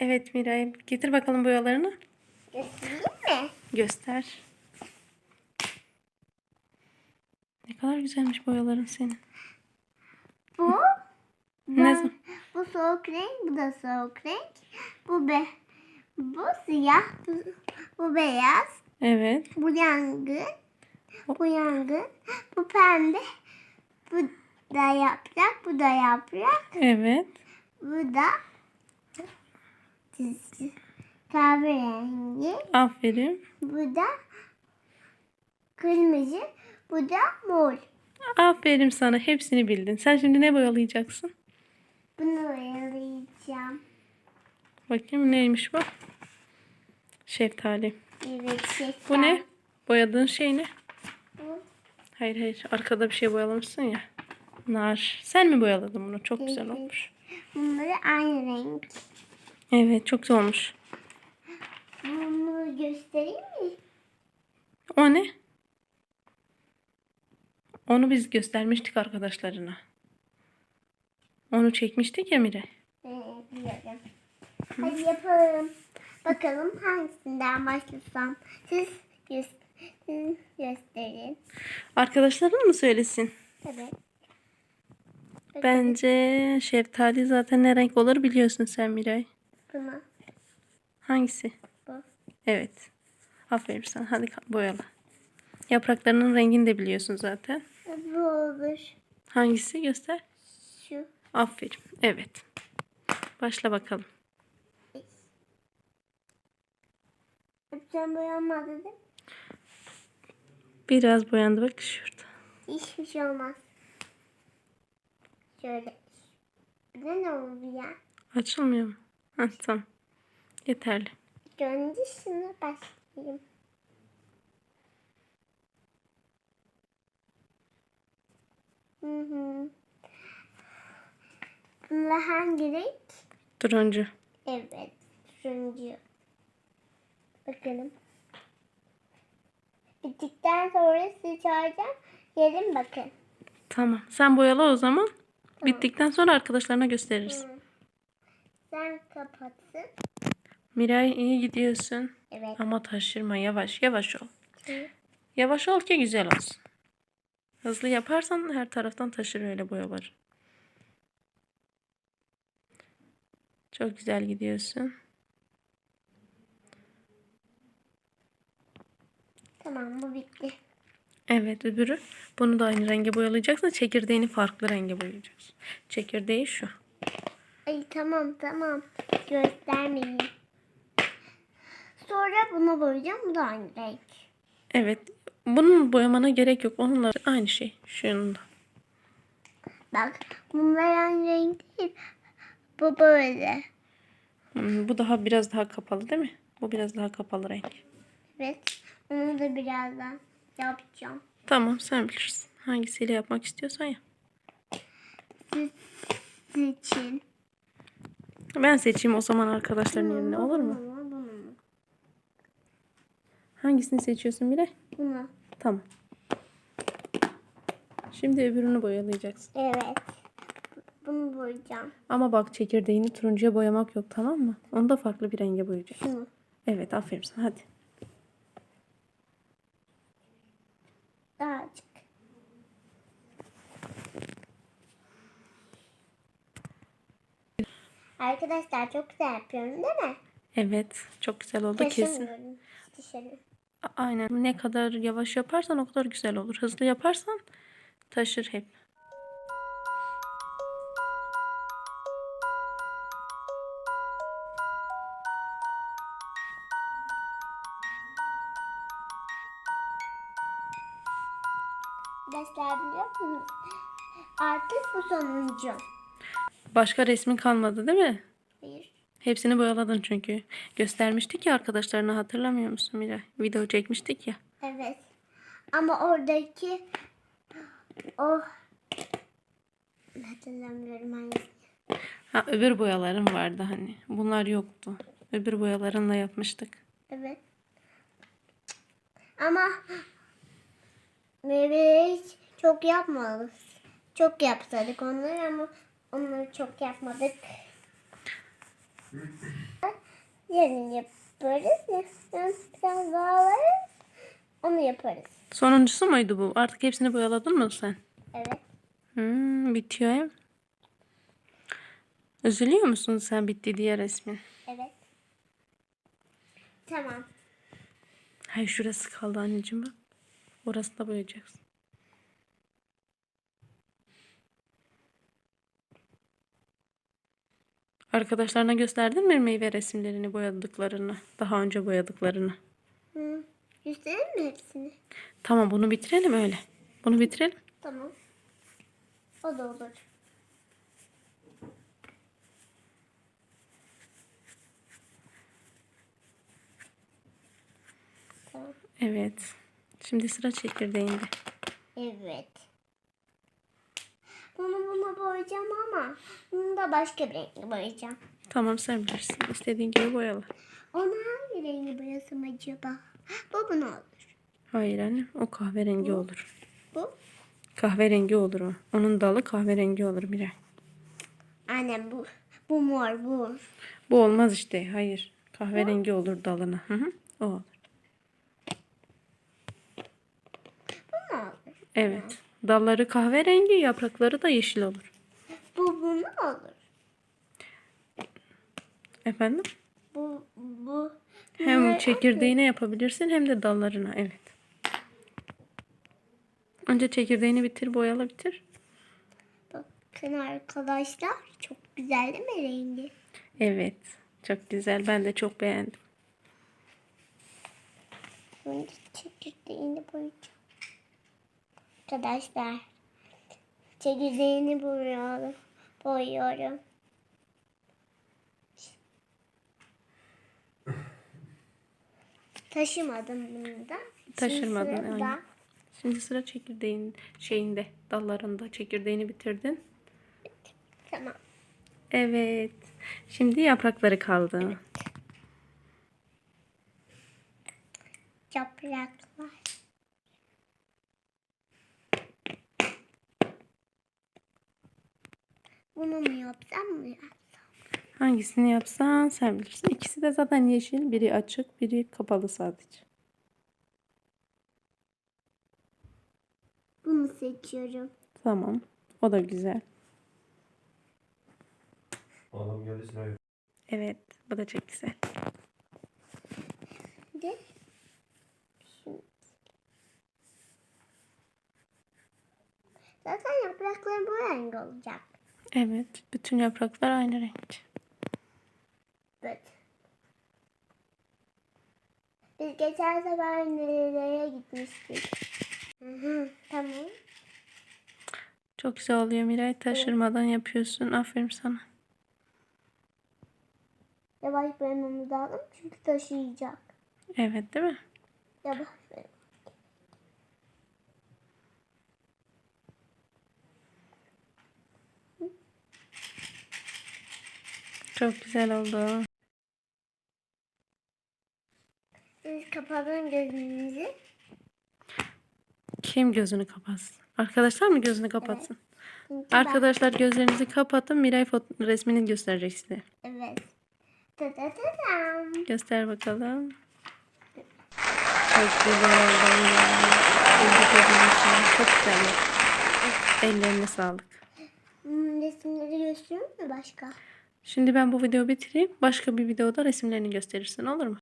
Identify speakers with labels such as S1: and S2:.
S1: Evet Miray. Getir bakalım boyalarını.
S2: Göstereyim mi?
S1: Göster. Ne kadar güzelmiş boyaların senin.
S2: Bu
S1: Ne
S2: ben-
S1: zaman?
S2: bu soğuk renk, bu da soğuk renk. Bu be bu siyah, bu, bu beyaz,
S1: Evet.
S2: bu yangın, bu yangın, bu pembe, bu da yaprak, bu da yaprak,
S1: Evet.
S2: bu da kahverengi,
S1: Aferin.
S2: bu da kırmızı, bu da mor.
S1: Aferin sana. Hepsini bildin. Sen şimdi ne boyalayacaksın?
S2: Bunu oyalayacağım.
S1: Bakayım neymiş bu? Şeftali.
S2: Evet, şey.
S1: Bu ne? Boyadığın şey ne?
S2: Bu
S1: Hayır hayır. Arkada bir şey boyalamışsın ya. Nar. Sen mi boyaladın bunu? Çok güzel
S2: Evet.
S1: olmuş.
S2: Bunları aynı renk.
S1: Evet çok güzel olmuş.
S2: Bunu göstereyim mi?
S1: O ne? Onu biz göstermiştik arkadaşlarına. Onu çekmiştik ya Mire.
S2: Evet, biliyorum. Hadi yapalım. Bakalım hangisinden başlasam. Siz, gö- siz gösterin.
S1: Arkadaşların mı söylesin?
S2: Evet.
S1: Bence şeftali zaten ne renk olur biliyorsun sen Miray.
S2: Bunu.
S1: Hangisi?
S2: Bu.
S1: Evet. Aferin sana. Hadi boyala. Yapraklarının rengini de biliyorsun zaten.
S2: Bu olur.
S1: Hangisi göster.
S2: Şu.
S1: Aferin. Evet. Başla bakalım.
S2: Sen boyanmadın değil mi?
S1: Biraz boyandı bak şurada.
S2: Hiçbir şey olmaz. Şöyle. Ne oldu ya?
S1: Açılmıyor mu? Heh, tamam. Yeterli.
S2: Şunu başlayayım. Hı hı. Bunlar hangi renk?
S1: Turuncu.
S2: Evet. Turuncu. Bakalım. Bittikten sonra sizi çağıracağım. Gelin bakın.
S1: Tamam. Sen boyala o zaman. Bittikten sonra arkadaşlarına gösteririz.
S2: Hı. Sen kapatsın.
S1: Miray iyi gidiyorsun.
S2: Evet.
S1: Ama taşırma yavaş yavaş ol.
S2: Hı.
S1: Yavaş ol ki güzel olsun. Hızlı yaparsan her taraftan taşır öyle boyalar. Çok güzel gidiyorsun.
S2: Tamam bu bitti.
S1: Evet öbürü. Bunu da aynı renge boyalayacaksın. Çekirdeğini farklı renge boyayacaksın. Çekirdeği şu.
S2: Ay tamam tamam. Göstermeyin. Sonra bunu boyayacağım. Bu da aynı renk.
S1: Evet. Bunun boyamana gerek yok. Onunla aynı şey. Şunun da.
S2: Bak bunlar aynı renk değil. Bu böyle.
S1: Hmm, bu daha biraz daha kapalı değil mi? Bu biraz daha kapalı renk.
S2: Evet. Onu da birazdan yapacağım.
S1: Tamam sen bilirsin. Hangisiyle yapmak istiyorsan yap.
S2: Siz için.
S1: Ben seçeyim o zaman arkadaşların yerine olur mu? Hangisini seçiyorsun bile?
S2: Bunu.
S1: Tamam. Şimdi öbürünü boyalayacaksın.
S2: Evet. Bunu boyayacağım.
S1: Ama bak çekirdeğini turuncuya boyamak yok tamam mı? Onu da farklı bir renge boyayacaksın. Evet aferin sana hadi.
S2: Daha açık. Arkadaşlar çok güzel yapıyorum değil mi?
S1: Evet çok güzel oldu kesin. A- Aynen ne kadar yavaş yaparsan o kadar güzel olur. Hızlı yaparsan taşır hep.
S2: Arkadaşlar biliyor musunuz? Artık bu sonuncu.
S1: Başka resmin kalmadı değil mi?
S2: Hayır.
S1: Hepsini boyaladın çünkü. Göstermiştik ya arkadaşlarına hatırlamıyor musun Mira? Video çekmiştik ya.
S2: Evet. Ama oradaki o hatırlamıyorum hangisi.
S1: Ha öbür boyalarım vardı hani. Bunlar yoktu. Öbür boyalarınla yapmıştık.
S2: Evet. Ama meyveleri hiç çok yapmalıyız. Çok yapsadık onları ama onları çok yapmadık. Yarın yaparız. Yarın biraz daha varız. Onu yaparız.
S1: Sonuncusu muydu bu? Artık hepsini boyaladın mı sen?
S2: Evet.
S1: Hmm, bitiyor hem. Üzülüyor musun sen bitti diye resmin?
S2: Evet. Tamam.
S1: Hayır şurası kaldı anneciğim bak. Orası da boyayacaksın. Arkadaşlarına gösterdin mi meyve resimlerini boyadıklarını? Daha önce boyadıklarını.
S2: Hı. Göstereyim mi hepsini?
S1: Tamam bunu bitirelim öyle. Bunu bitirelim.
S2: Tamam. O da olur. Tamam.
S1: Evet. Şimdi sıra çekirdeğinde.
S2: Evet. Bunu buna boyayacağım ama bunu da başka bir renkle boyayacağım.
S1: Tamam sen bilirsin. İstediğin gibi boyala.
S2: Onu hangi rengi boyasam acaba? Bu bu ne olur?
S1: Hayır anne o kahverengi olur.
S2: Bu?
S1: Kahverengi olur o. Onun dalı kahverengi olur Miray.
S2: Annem bu. Bu mor bu.
S1: Bu olmaz işte. Hayır. Kahverengi olur dalına. Hı hı. O olur.
S2: Bu ne olur?
S1: Evet. Dalları kahverengi, yaprakları da yeşil olur.
S2: Bu bu ne olur?
S1: Efendim?
S2: Bu bu.
S1: Hem çekirdeğine yapabilirsin hem de dallarına. Evet. Önce çekirdeğini bitir, boyala bitir.
S2: Bakın arkadaşlar çok güzel değil mi rengi?
S1: Evet. Çok güzel. Ben de çok beğendim.
S2: Şimdi çekirdeğini boyayacağım. Arkadaşlar çekirdeğini boyuyorum. Boyuyorum. Taşımadım bunu da. Şimdi
S1: Taşırmadın,
S2: sıra
S1: aynen.
S2: da.
S1: Şimdi sıra çekirdeğin şeyinde, dallarında. Çekirdeğini bitirdin.
S2: Tamam.
S1: Evet. Şimdi yaprakları kaldı.
S2: Yapraklar. Bunu mu yapsam mı yapsam?
S1: Hangisini yapsan sen bilirsin. İkisi de zaten yeşil. Biri açık, biri kapalı sadece.
S2: Bunu seçiyorum.
S1: Tamam. O da güzel.
S3: Adam geldi sıraya.
S1: Evet. Bu da çok güzel.
S2: De. Şimdi. Zaten yaprakların bu renk olacak.
S1: Evet. Bütün yapraklar aynı renk.
S2: Evet. Biz geçen sefer nereye gitmiştik? Hı hı, tamam.
S1: Çok güzel oluyor Miray. Taşırmadan yapıyorsun. Aferin sana.
S2: Yavaş boyamamız lazım çünkü taşıyacak.
S1: Evet değil mi?
S2: Yavaş boyam.
S1: Çok güzel oldu.
S2: Siz kapatın gözünüzü.
S1: Kim gözünü kapatsın? Arkadaşlar mı gözünü kapatsın?
S2: Ben-
S1: Arkadaşlar gözlerinizi kapatın. Miray resmini gösterecek size.
S2: Evet. Ta ta ta.
S1: Göster bakalım. Çok güzel oldu. Tebrik ederim. Çok güzel. Ellerine sağlık.
S2: Hmm, resimleri gösteriyor mu başka?
S1: Şimdi ben bu videoyu bitireyim. Başka bir videoda resimlerini gösterirsin olur mu?